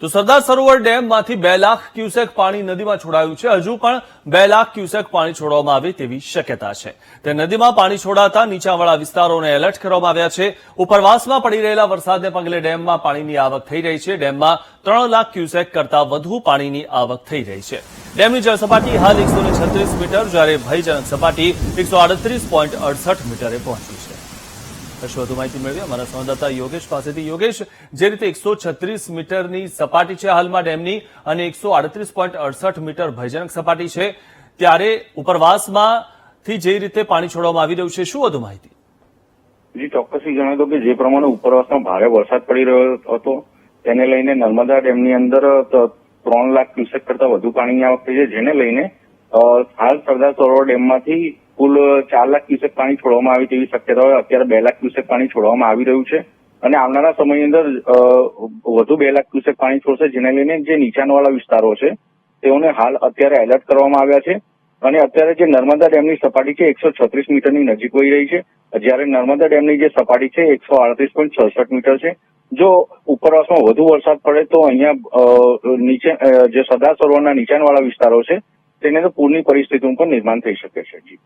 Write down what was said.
તો સરદાર સરોવર ડેમમાંથી બે લાખ ક્યુસેક પાણી નદીમાં છોડાયું છે. હજુ પણ બે લાખ ક્યુસેક પાણી છોડવામાં આવે તેવી શક્યતા છે. તે નદીમાં પાણી છોડાતા નીચાણવાળા વિસ્તારોને એલર્ટ કરવામાં આવ્યા છે. ઉપરવાસમાં પડી રહેલા વરસાદને પગલે ડેમમાં પાણીની આવક થઈ રહી છે. ડેમમાં ત્રણ લાખ ક્યુસેક કરતા વધુ પાણીની આવક થઈ રહી છે. ડેમની જળસપાટી હાલ એકસો મીટર, જ્યારે ભયજનક સપાટી એકસો મીટરે પહોંચી છે. વધુ માહિતી મેળવી અમારા સંવાદદાતા યોગેશ પાસેથી. યોગેશ, જે રીતે એકસો છત્રીસ મીટરની સપાટી છે હાલમાં ડેમની અને એકસો આડત્રીસ પોઈન્ટ અડસઠ મીટર ભયજનક સપાટી છે, ત્યારે ઉપરવાસમાંથી જે રીતે પાણી છોડવામાં આવી રહ્યું છે, શું વધુ માહિતી? જી, ચોક્કસથી જણાવી દો કે જે પ્રમાણે ઉપરવાસમાં ભારે વરસાદ પડી રહ્યો હતો, તેને લઈને નર્મદા ડેમની અંદર ત્રણ લાખ ક્યુસેક કરતા વધુ પાણીની આવક થઈ છે, જેને લઈને હાલ સરદાર સરોવર ડેમમાંથી કુલ ચાર લાખ ક્યુસેક પાણી છોડવામાં આવે તેવી શક્યતા હોય. અત્યારે બે લાખ ક્યુસેક પાણી છોડવામાં આવી રહ્યું છે. અને આવનારા સમયની અંદર વધુ બે લાખ ક્યુસેક પાણી છોડશે, જેને લઈને જે નીચાણવાળા વિસ્તારો છે, તેઓને હાલ અત્યારે એલર્ટ કરવામાં આવ્યા છે. અને અત્યારે જે નર્મદા ડેમની સપાટી છે, એકસો છત્રીસ મીટરની નજીક વહી રહી છે. જ્યારે નર્મદા ડેમની જે સપાટી છે, એકસો આડત્રીસ પોઈન્ટ છસઠ મીટર છે. જો ઉપરવાસમાં વધુ વરસાદ પડે, તો અહીંયા નીચે જે સરદાર સરોવરના નીચાણવાળા વિસ્તારો છે, તેને તો પૂરની પરિસ્થિતિનું પણ નિર્માણ થઈ શકે છે. જી.